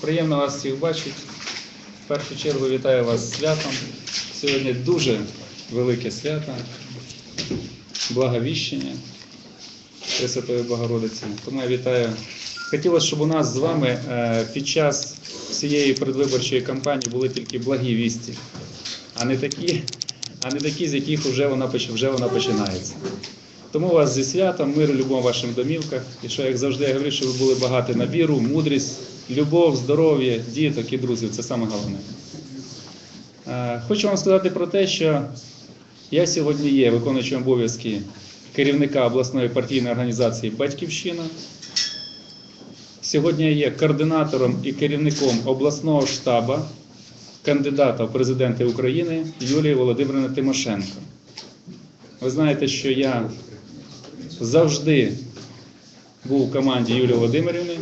Приємно вас всіх бачити. В першу чергу вітаю вас з святом. Сьогодні дуже велике свято, благовіщення Пресвятої Богородиці. Тому я вітаю. Хотілося, щоб у нас з вами е, під час всієї предвиборчої кампанії були тільки благі вісті, а не такі, а не такі, з яких вже вона, вже вона починається. Тому вас зі святом, миру, любов в ваших домівках. І що, як завжди, я говорю, що ви були багаті на віру, мудрість, любов, здоров'я, діток і друзів. Це саме головне. Е, Хочу вам сказати про те, що я сьогодні є виконуючим обов'язки керівника обласної партійної організації Батьківщина. Сьогодні я є координатором і керівником обласного штабу кандидата в президенти України Юлії Володимирівни Тимошенко. Ви знаєте, що я завжди був у команді Юлії Володимирівни.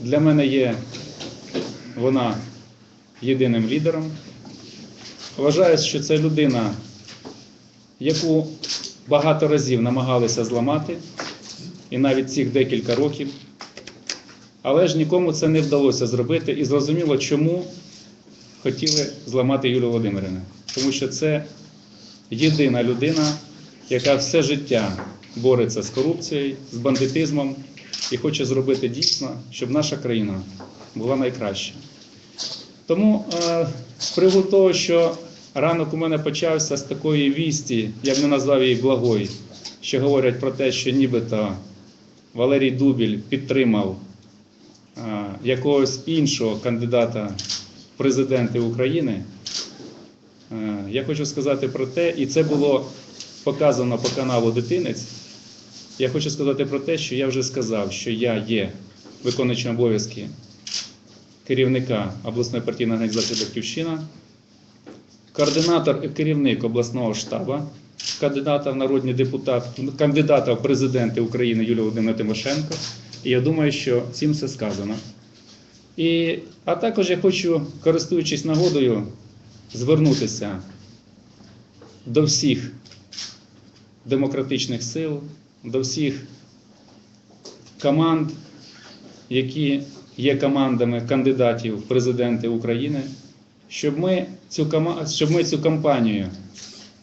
Для мене є вона єдиним лідером. Вважаю, що це людина, яку багато разів намагалися зламати, і навіть цих декілька років. Але ж нікому це не вдалося зробити, і зрозуміло, чому хотіли зламати Юлію Володимирівну. Тому що це єдина людина, яка все життя бореться з корупцією, з бандитизмом і хоче зробити дійсно, щоб наша країна була найкраща. Тому е, з приводу того, що ранок у мене почався з такої вісті, я б не назвав її благою, що говорять про те, що нібито Валерій Дубіль підтримав е, якогось іншого кандидата в президенти України. Е, Я хочу сказати про те, і це було показано по каналу Дитинець. Я хочу сказати про те, що я вже сказав, що я є виконуючим обов'язки керівника обласної партійної організації Батьківщина, координатор і керівник обласного штабу, кандидата в народні депутати, кандидата в президенти України Юлія Володимира Тимошенко. І я думаю, що цим все сказано. І, а також я хочу, користуючись нагодою, звернутися до всіх демократичних сил, до всіх команд, які є командами кандидатів в президенти України, щоб ми цю, щоб ми цю кампанію,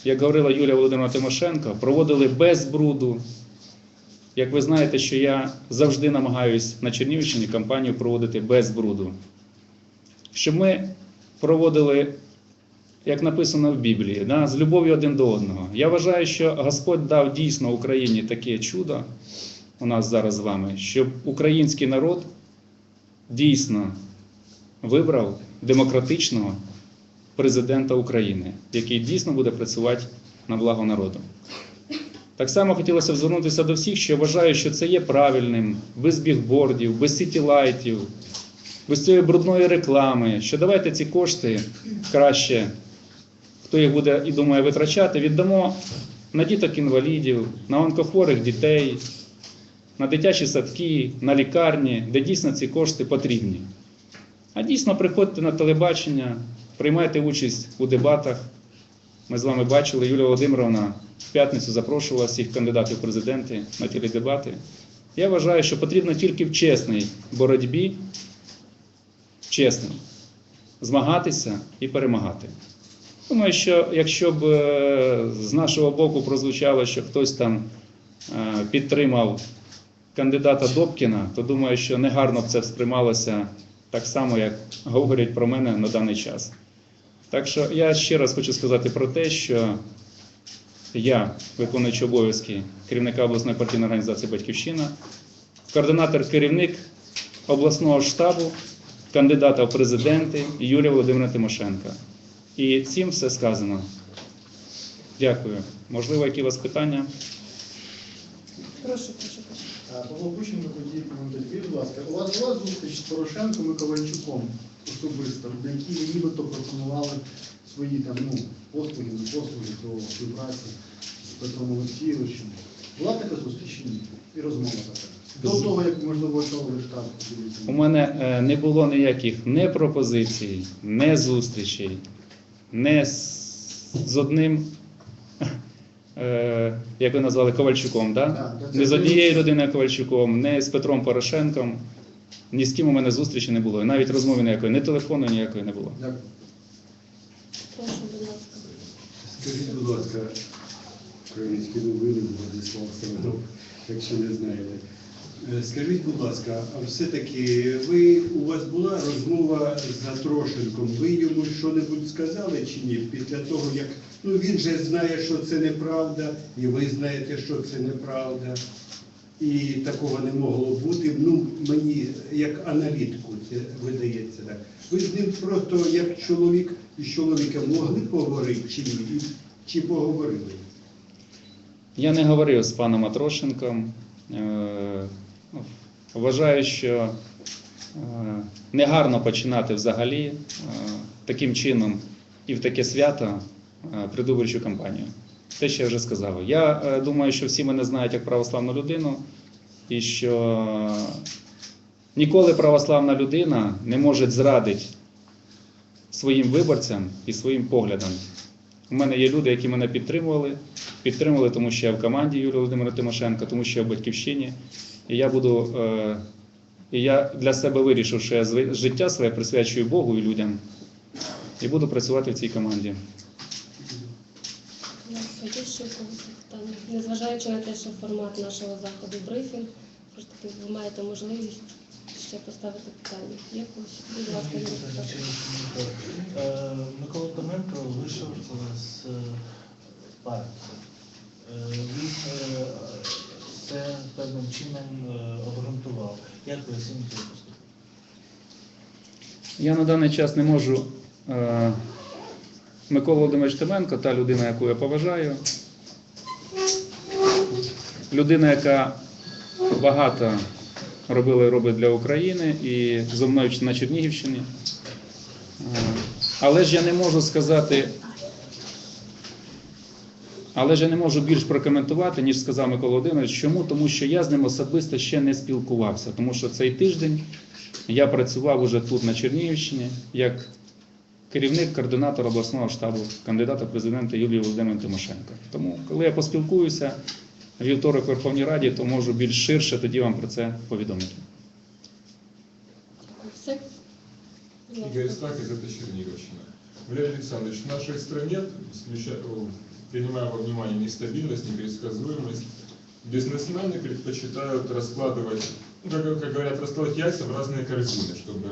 як говорила Юлія Володимирівна Тимошенко, проводили без бруду. Як ви знаєте, що я завжди намагаюсь на Чернігівщині кампанію проводити без бруду. Щоб ми проводили як написано в Біблії, да, з любов'ю один до одного. Я вважаю, що Господь дав дійсно Україні таке чудо у нас зараз з вами, щоб український народ дійсно вибрав демократичного президента України, який дійсно буде працювати на благо народу. Так само хотілося б звернутися до всіх, що я вважаю, що це є правильним, без бігбордів, без сітілайтів, без цієї брудної реклами, що давайте ці кошти краще хто їх буде і думає витрачати, віддамо на діток інвалідів, на онкохворих дітей, на дитячі садки, на лікарні, де дійсно ці кошти потрібні. А дійсно приходьте на телебачення, приймайте участь у дебатах. Ми з вами бачили, Юлія Володимировна в п'ятницю запрошувала всіх кандидатів в президенти на теледебати. Я вважаю, що потрібно тільки в чесній боротьбі, чесно, змагатися і перемагати. Думаю, що якщо б е, з нашого боку прозвучало, що хтось там е, підтримав кандидата Добкіна, то думаю, що негарно б це сприймалося так само, як говорять про мене на даний час. Так що я ще раз хочу сказати про те, що я, виконуючи обов'язки керівника обласної партійної організації Батьківщина, координатор керівник обласного штабу, кандидата в президенти Юлія Володимирівна Тимошенко. І цим все сказано. Дякую. Можливо, які у вас питання? Прошу, прошу, прошу. А, Павло Кученко, коментарі. Будь ласка, у вас була зустріч з Порошенком і Ковальчуком особисто, на якій ви нібито пропонували свої там, ну, послуги, не послуги до співпраці з Петром Олексійовичем. Була така зустріч? І розмова така. До того, як можливо очолили штаб. У мене е, не було ніяких не пропозицій, не зустрічей, не з, одним, е, як ви назвали, Ковальчуком, да? Не з однією людиною Ковальчуком, не з Петром Порошенком. Ні з ким у мене зустрічі не було. Навіть розмови ніякої, ні телефону ніякої не було. Дякую. Будь ласка. Скажіть, будь ласка, українські новини, Владислав Семенов, якщо не знаєте. Е, Скажіть, будь ласка, а все-таки ви у вас була розмова з Затрошенком? Ви йому що-небудь сказали чи ні? Після того, як ну він же знає, що це неправда, і ви знаєте, що це неправда. І такого не могло бути. Ну, мені як аналітику це видається так. Ви з ним просто як чоловік і чоловіком могли поговорити чи ні? Чи поговорили? Я не говорив з паном Атрошенком. Ну, Вважаю, що е, негарно починати взагалі е, таким чином і в таке свято е, кампанію. Те, що я вже сказав. Я думаю, що всі мене знають як православну людину, і що ніколи православна людина не може зрадити своїм виборцям і своїм поглядам. У мене є люди, які мене підтримували, підтримували, тому що я в команді Юлії Володимира Тимошенко, тому що я в батьківщині. І я буду. Е, і я для себе вирішив, що я життя своє присвячую Богу і людям. І буду працювати в цій команді. Нас ще когось питання. Незважаючи на те, що формат нашого заходу брифінг, таки ви маєте можливість ще поставити питання. Є когось? Будь ласка. Е, Микола Томенко вийшов з е, партії. Він це певним чином е, обґрунтував. Як ви оцінюєте поступ? Я на даний час не можу. Е, Микола Володимирович Тименко, та людина, яку я поважаю. Людина, яка багато робила і робить для України і зо мною на Чернігівщині. Е, Але ж я не можу сказати. Але ж я не можу більш прокоментувати, ніж сказав Микола Володимирович. Чому? Тому що я з ним особисто ще не спілкувався, тому що цей тиждень я працював уже тут, на Чернігівщині, як керівник, координатор обласного штабу кандидата президента Юлії Володимирівни Тимошенко. Тому, коли я поспілкуюся вівторок в Верховній Раді, то можу більш ширше тоді вам про це повідомити. Игорь Стакис, это Черниговщина. Валерий Александрович, в нашей стране, принимая во внимание нестабильность, непредсказуемость, бизнесмены предпочитают раскладывать, ну, как, как говорят, раскладывать яйца в разные корзины, чтобы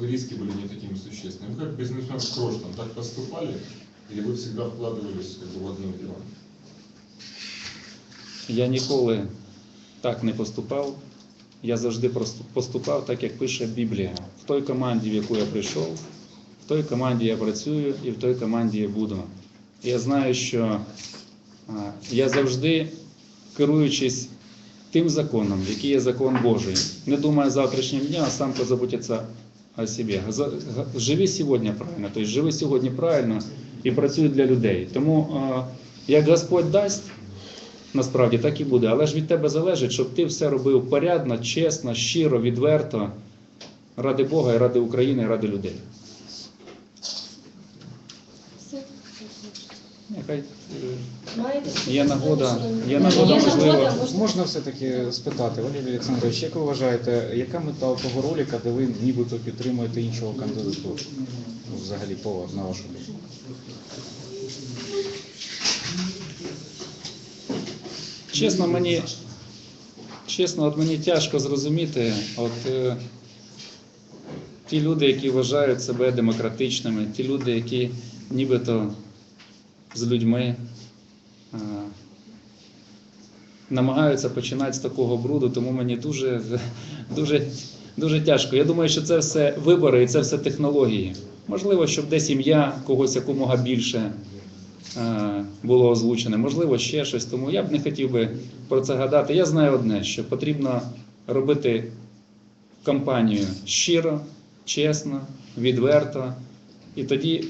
риски были не такими существенными. Вы как бизнесмен в прошлом так поступали, или вы всегда вкладывались как бы, в одно дело? Я ніколи так не поступав. Я завжди просто поступав так, як пише Біблія. В той команді, в яку я прийшов, в той команді я працюю і в той команді я буду. Я знаю, що я завжди, керуючись тим законом, який є закон Божий, не думаю завтрашнім днем, а сам позаботиться о себе. Живи сьогодні правильно, тобто живи сьогодні правильно і працюй для людей. Тому як Господь дасть, насправді так і буде. Але ж від тебе залежить, щоб ти все робив порядно, чесно, щиро, відверто, ради Бога і ради України, і ради людей. Все? Ще Є нагода- є нагода, можливо. можна- все-таки спитати, Валерій Олександрович, як ви вважаєте, яка мета того ролика, де ви нібито підтримуєте іншого кандидатуру? Ну, взагалі, по на вашу думку? Чесно, мені, чесно, от мені тяжко зрозуміти, от е, ті люди, які вважають себе демократичними, ті люди, які нібито з людьми е, намагаються починати з такого бруду, тому мені дуже, дуже, дуже тяжко. Я думаю, що це все вибори і це все технології. Можливо, щоб десь ім'я когось якомога більше е, було озвучене, можливо, ще щось. Тому я б не хотів би про це гадати. Я знаю одне, що потрібно робити кампанію щиро, чесно, відверто, і тоді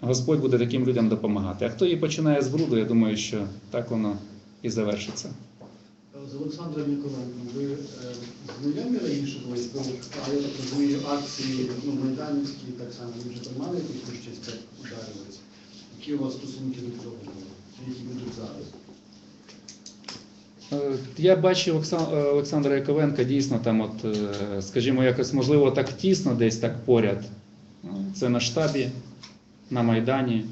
Господь буде таким людям допомагати. А хто її починає з бруду, я думаю, що так воно і завершиться. З Олександром Ніколаєнком ви е, знайомі раніше були, бо а я так розумію, акції ну, майданівські так само ви вже приймали якусь участь, так ударились. Які у вас стосунки до цього були? Які будуть зараз? Е, Я бачив е, Олександра Яковенка дійсно там, от, скажімо, якось можливо так тісно, десь так поряд. Ну, Це на штабі, на Майдані.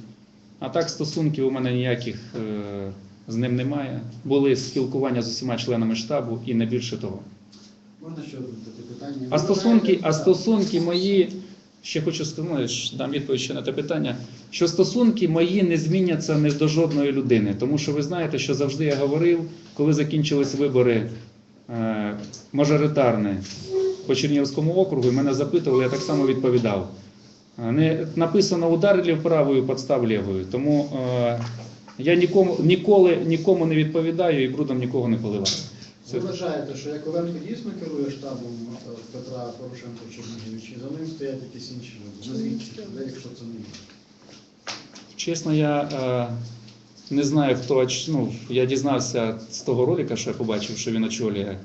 А так стосунків у мене ніяких е, з ним немає. Були спілкування з усіма членами штабу і не більше того. Можна ще питання? А стосунки, а стосунки мої, ще хочу сказати, ну, дам відповідь ще на те питання, що стосунки мої не зміняться не до жодної людини. Тому що ви знаєте, що завжди я говорив, коли закінчились вибори е, мажоритарні по Чернігівському округу, і мене запитували, я так само відповідав. Не написано удар лів правою, подстав лівою. Тому е, я нікому, ніколи нікому не відповідаю і брудом нікого не поливаю. Ви вважаєте, що Яковенко дійсно керує штабом е, Петра Порошенка в Чернігові, чи за ним стоять якісь інші люди? Назвіть якщо це не є. Чесно, я е, не знаю, хто ну, я дізнався з того ролика, що я побачив, що він очолює.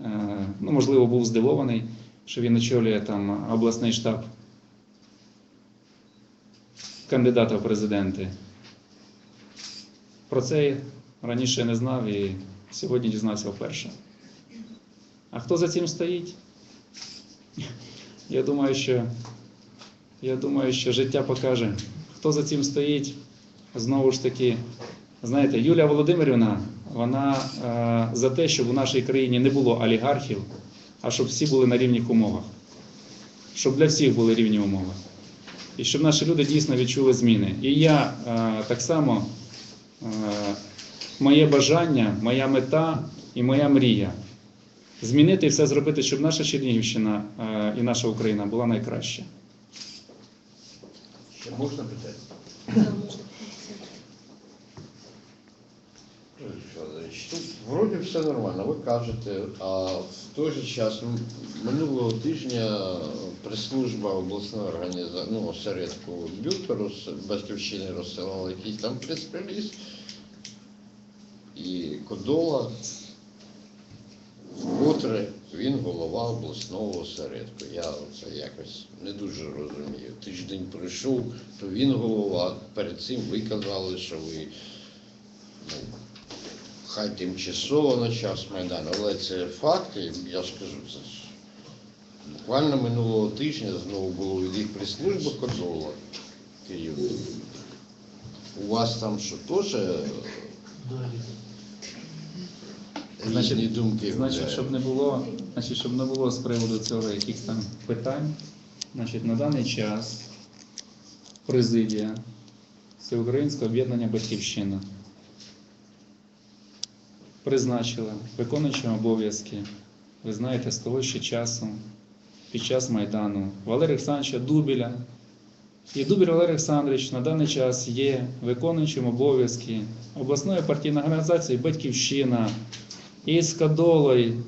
Е, ну, можливо, був здивований, що він очолює там обласний штаб кандидата в президенти. Про це раніше не знав і сьогодні дізнався вперше. А хто за цим стоїть? Я думаю, що я думаю, що життя покаже, хто за цим стоїть. Знову ж таки, знаєте, Юлія Володимирівна, вона е, за те, щоб у нашій країні не було олігархів, а щоб всі були на рівних умовах. Щоб для всіх були рівні умови. І щоб наші люди дійсно відчули зміни. І я е, так само, е, моє бажання, моя мета і моя мрія змінити і все зробити, щоб наша Чернігівщина е, і наша Україна була найкраща. Ще можна питати? Да, можна. Юрій Федорович, Тут вроді все нормально, ви кажете, а в той же час м, минулого тижня прес-служба обласної організації, ну, осередку Бюрту роз- батьківщини розсилала якийсь там прес-реліз. І Кодола, вкотре він голова обласного осередку. Я це якось не дуже розумію. Тиждень пройшов, то він голова. Перед цим ви казали, що ви ну, хай тимчасово на час Майдану, але це факти, я скажу, це буквально минулого тижня знову було від їх прес-служби Кодола керівник. У вас там що теж різні Значить- думки? Значить, щоб не було, значить, щоб не було з приводу цього якихось там питань, значить, на даний час президія Всеукраїнського об'єднання Батьківщина призначила виконуючим обов'язки, ви знаєте, з того ще часу, під час Майдану, Валерія Олександровича Дубіля. І Дубіль Валерій Олександрович на даний час є виконуючим обов'язки обласної партійної організації Батьківщина і з Кадолою,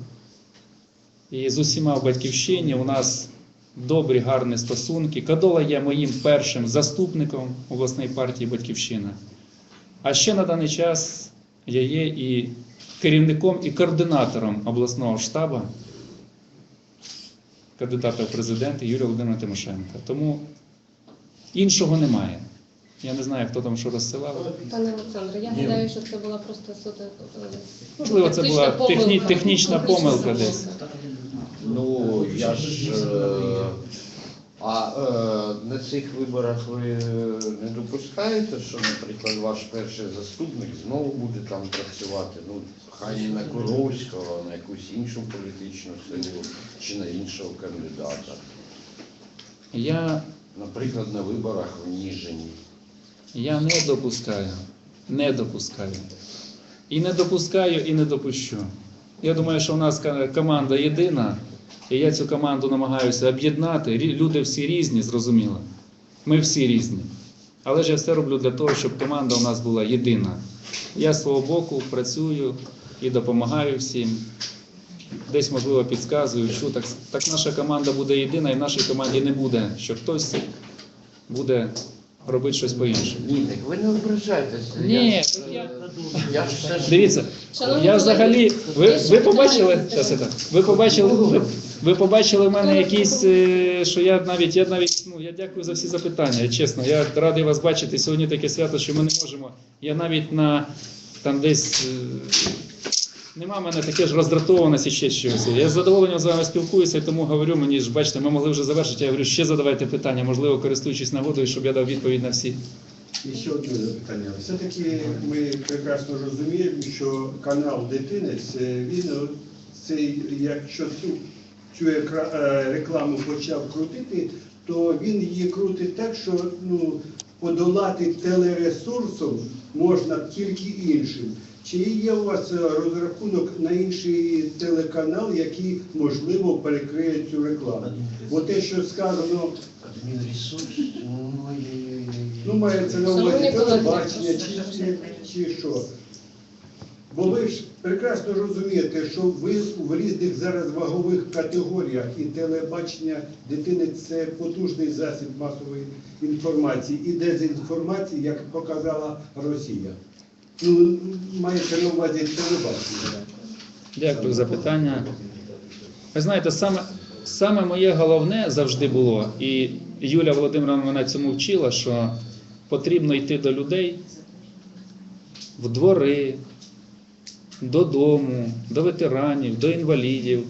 і з усіма в батьківщині у нас добрі, гарні стосунки. Кадола є моїм першим заступником обласної партії Батьківщина. А ще на даний час я є і керівником і координатором обласного штабу кандидата в президенти Юрія Володимира Тимошенка. Тому іншого немає. Я не знаю, хто там що розсилав. Пане Олександре, я гадаю, що це була просто суто е, Можливо, це була техні- технічна помилка десь. Ну, я ж. Е, А е, на цих виборах ви не допускаєте, що, наприклад, ваш перший заступник знову буде там працювати? Ну, хай не на Коровського, а на якусь іншу політичну силу чи на іншого кандидата. Я Наприклад, на виборах в Ніжині. Я не допускаю. Не допускаю. І не допускаю, і не допущу. Я думаю, що у нас ка- команда єдина, і я цю команду намагаюся об'єднати. Люди всі різні, зрозуміло. Ми всі різні. Але ж я все роблю для того, щоб команда у нас була єдина. Я з свого боку працюю і допомагаю всім. Десь, можливо, підказую, що так, так наша команда буде єдина, і в нашій команді не буде, що хтось буде робити щось по-іншому. Ні, так ви не ображайтеся. Ні, я, е, я Дивіться, я взагалі. Ви, ви побачили? Ви побачили, ви, побачили в мене якісь, е, що я навіть, я навіть, ну я дякую за всі запитання. Чесно, я радий вас бачити. Сьогодні таке свято, що ми не можемо. Я навіть на там десь е, Нема в мене таке ж роздратованості ще щось. Я з задоволенням з вами спілкуюся, тому говорю мені ж, бачите, ми могли вже завершити. Я говорю, ще задавайте питання, можливо, користуючись нагодою, щоб я дав відповідь на всі. І ще одне запитання. Все-таки ми прекрасно розуміємо, що канал Дитинець, е, він цей, якщо цю, цю екра- е, рекламу почав крутити, то він її крутить так, що ну, подолати телересурсом можна тільки іншим. Чи є у вас е, розрахунок на інший телеканал, який можливо перекриє цю рекламу? Бо те, що сказано, Адмінресурс, ой-ой-ой. Ну, мається на увазі телебачення чи, чи, чи що. Бо ви ж прекрасно розумієте, що ви в різних зараз вагових категоріях і телебачення дитини це потужний засіб масової інформації і дезінформації, як показала Росія. Ну, мається на увазі телебачення. Дякую за питання. Ви знаєте, саме, саме моє головне завжди було, і Юля Володимировна мене цьому вчила, що потрібно йти до людей в двори, додому, до ветеранів, до інвалідів.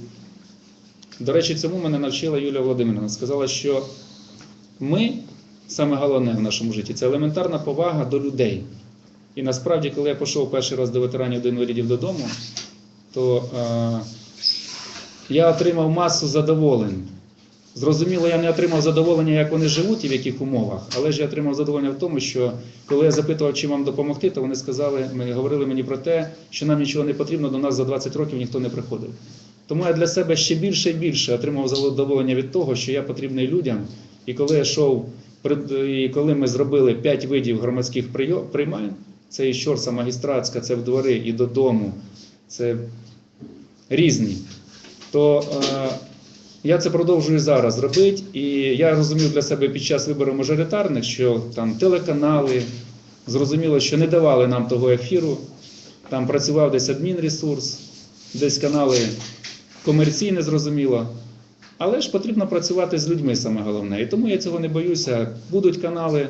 До речі, цьому мене навчила Юля Володимировна. Сказала, що ми, саме головне в нашому житті, це елементарна повага до людей. І насправді, коли я пішов перший раз до ветеранів, до інвалідів додому, то е, я отримав масу задоволень. Зрозуміло, я не отримав задоволення, як вони живуть і в яких умовах, але ж я отримав задоволення в тому, що коли я запитував, чим вам допомогти, то вони сказали, ми говорили мені про те, що нам нічого не потрібно, до нас за 20 років ніхто не приходив. Тому я для себе ще більше і більше отримав задоволення від того, що я потрібний людям. І коли я йшов, і коли ми зробили 5 видів громадських приймань, це і щорса магістратська, це в двори і додому, це різні, то е, я це продовжую зараз робити. І я розумів для себе під час виборів мажоритарних, що там телеканали зрозуміло, що не давали нам того ефіру. Там працював десь адмінресурс, десь канали комерційні, зрозуміло. Але ж потрібно працювати з людьми саме головне. І тому я цього не боюся. Будуть канали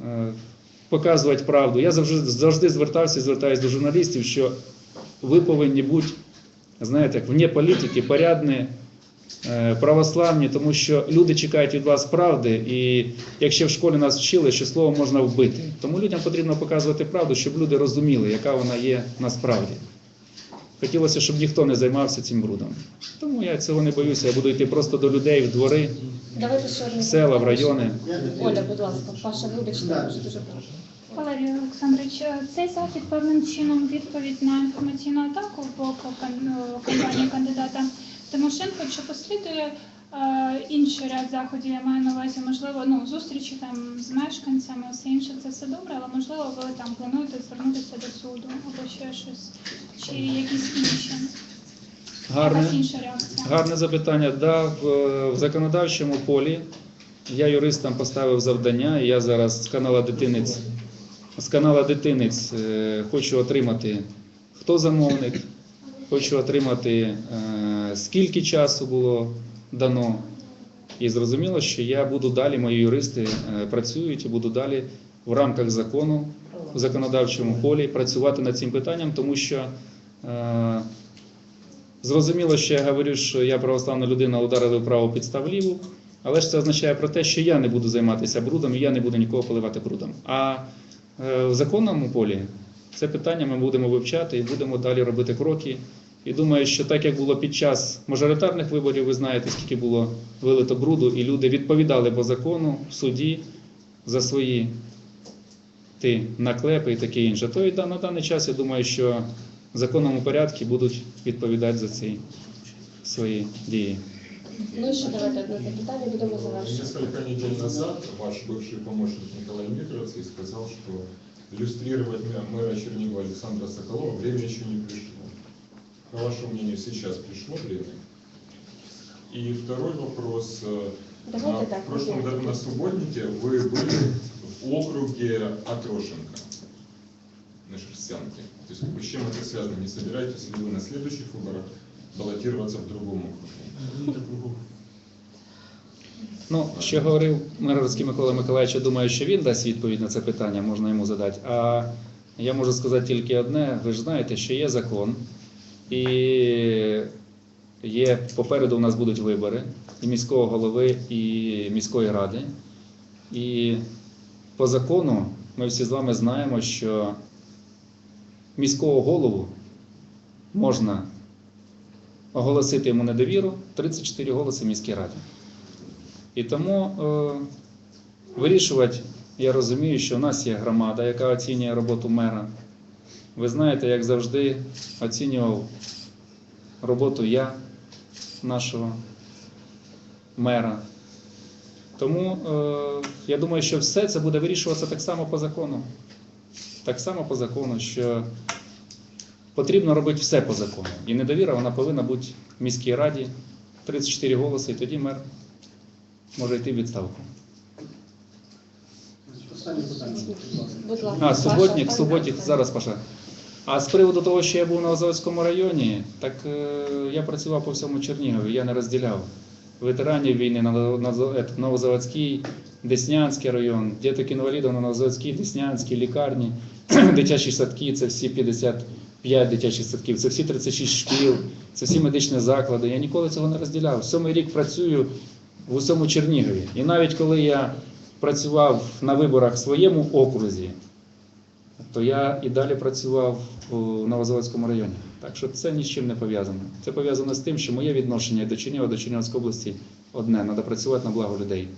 е, показувати правду. Я завжди, завжди звертався і звертаюся до журналістів, що ви повинні бути, знаєте, вне політики, порядні, православні, тому що люди чекають від вас правди, і якщо в школі нас вчили, що слово можна вбити. Тому людям потрібно показувати правду, щоб люди розуміли, яка вона є насправді. Хотілося, щоб ніхто не займався цим брудом. Тому я цього не боюся. Я буду йти просто до людей в двори, Давайте ще в села, в райони. Оля, будь ласка, Паша, вибачте, Да. дуже дуже прошу. Валерій Олександрович, цей захід певним чином відповідь на інформаційну атаку в боку кан- е, кампанії кандидата Тимошенко, чи послідує е, інший ряд заходів, я маю на увазі, можливо, ну, зустрічі там з мешканцями, все інше, це все добре, але можливо ви там плануєте звернутися до суду або ще щось, чи якісь інші, Гарне. якась інша реакція. Гарне запитання. Да, в, в законодавчому полі я юристам поставив завдання, і я зараз з канала Дитинець, з канала Дитинець е, хочу отримати, хто замовник, хочу отримати, е, скільки часу було дано. І зрозуміло, що я буду далі, мої юристи е, працюють і буду далі в рамках закону в законодавчому полі працювати над цим питанням, тому що. е, Зрозуміло, що я говорю, що я православна людина ударили вправо підстав ліву, але ж це означає про те, що я не буду займатися брудом і я не буду нікого поливати брудом. А в законному полі це питання ми будемо вивчати і будемо далі робити кроки. І думаю, що так як було під час мажоритарних виборів, ви знаєте, скільки було вилито бруду, і люди відповідали по закону в суді за свої ти наклепи і таке інше. То і да- на даний час я думаю, що в законному порядку будуть відповідати за ці свої дії. Ну і ще давайте одне запитання, будемо завершувати. Несколько недель назад ваш бывший помощник Николай Михайловский сказал, что иллюстрировать мэ- мэра Чернигова Александра Соколова время еще не пришло. По вашему мнению, сейчас пришло время? И второй вопрос. Э, Давайте на- так, В прошлом идем. году на субботнике вы были в округе Атрошенко на Шерстянке. То есть как бы, с чем это связано? Не собираетесь ли вы на следующих выборах баллотироваться в другом округе? Ну, що говорив Миргородський Микола Миколаївич, я думаю, що він дасть відповідь на це питання, можна йому задати. А я можу сказати тільки одне: ви ж знаєте, що є закон, І є попереду у нас будуть вибори і міського голови, і міської ради. І по закону ми всі з вами знаємо, що міського голову можна оголосити йому недовіру 34 голоси в міській раді. І тому е, вирішувати, я розумію, що в нас є громада, яка оцінює роботу мера. Ви знаєте, як завжди оцінював роботу я, нашого мера. Тому е, я думаю, що все це буде вирішуватися так само по закону. Так само по закону, що потрібно робити все по закону. І недовіра вона повинна бути в міській раді 34 голоси, і тоді мер може йти в відставку. Останнє питання, будь ласка. А, суботник, суботник, зараз Паша. А з приводу того, що я був на Озовському районі, так е, я працював по всьому Чернігові, я не розділяв ветеранів війни на, Новозаводський, Деснянський район, діток інвалідів на Новозаводській, Деснянській, лікарні, дитячі садки, це всі 55 дитячих садків, це всі 36 шкіл, це всі медичні заклади. Я ніколи цього не розділяв. Сьомий рік працюю в усьому Чернігові. І навіть коли я працював на виборах в своєму окрузі, то я і далі працював у Новозаводському районі. Так що це ні з чим не пов'язано. Це пов'язано з тим, що моє відношення до Чернігова, до Чернігівської області одне. Треба працювати на благо людей.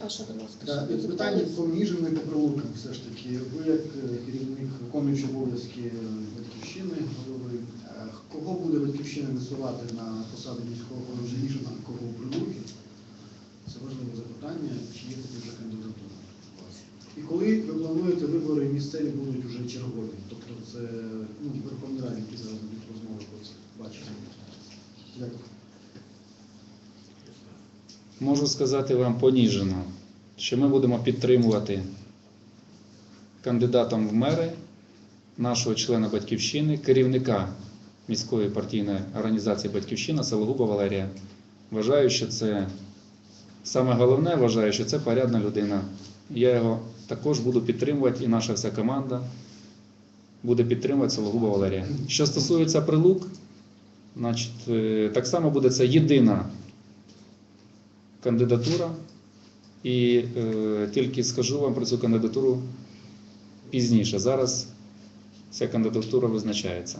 Паша, будь ласка, Да. Питання по Ніжину і по Прилукам все ж таки. Ви як е, керівник виконуючий обов'язки батьківщини, голови, е, кого буде батьківщина висувати на посаду міського голови Ніжина, кого у Прилуки? Це важливе запитання, чи є такі вже кандидатури. І коли ви плануєте вибори місцеві будуть вже чергові? Тобто це ну, в Верховній Раді, зараз будуть розмови про це. Бачите. Як Можу сказати вам поніжено, що ми будемо підтримувати кандидатом в мери нашого члена Батьківщини, керівника міської партійної організації Батьківщина Сологуба Валерія. Вважаю, що це саме головне, вважаю, що це порядна людина. Я його також буду підтримувати, і наша вся команда буде підтримувати Сологуба Валерія. Що стосується прилук, значить, е, так само буде це єдина кандидатура. І е, тільки скажу вам про цю кандидатуру пізніше. Зараз ця кандидатура визначається.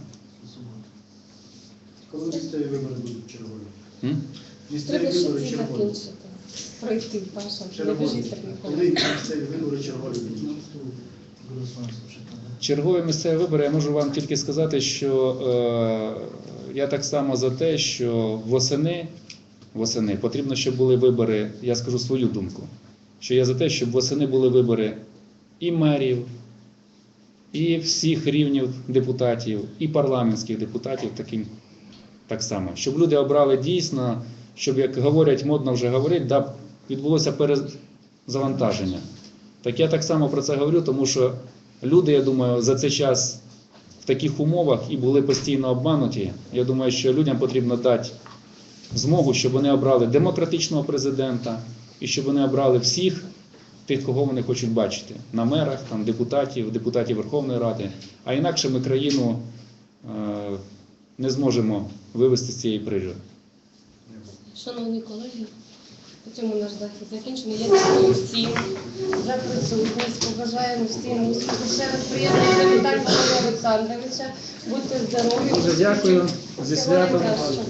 коли місцеві вибори будуть чергові? М? Місцеві вибори закінчити. Пройти, ніколи. Коли вибори чергові слушайте. Чергові місцеві вибори, я можу вам тільки сказати, що е, я так само за те, що восени, восени потрібно, щоб були вибори, я скажу свою думку, що я за те, щоб восени були вибори і мерів, і всіх рівнів депутатів, і парламентських депутатів таким так само. Щоб люди обрали дійсно, щоб, як говорять, модно вже говорить, да, відбулося перезавантаження. Так я так само про це говорю, тому що люди, я думаю, за цей час в таких умовах і були постійно обмануті. Я думаю, що людям потрібно дати змогу, щоб вони обрали демократичного президента і щоб вони обрали всіх тих, кого вони хочуть бачити на мерах, там, депутатів, депутатів Верховної Ради. А інакше ми країну е, не зможемо вивести з цієї прірви. Шановні колеги, на цьому наш захід закінчений. Я дякую всім за присутність. Побажаємо всім успіху. Ще раз приєднуюся до вітань Олександровича. Будьте здорові. Дуже дякую. Зі святом. найкращого.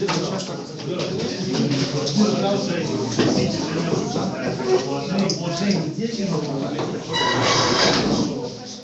Thank you.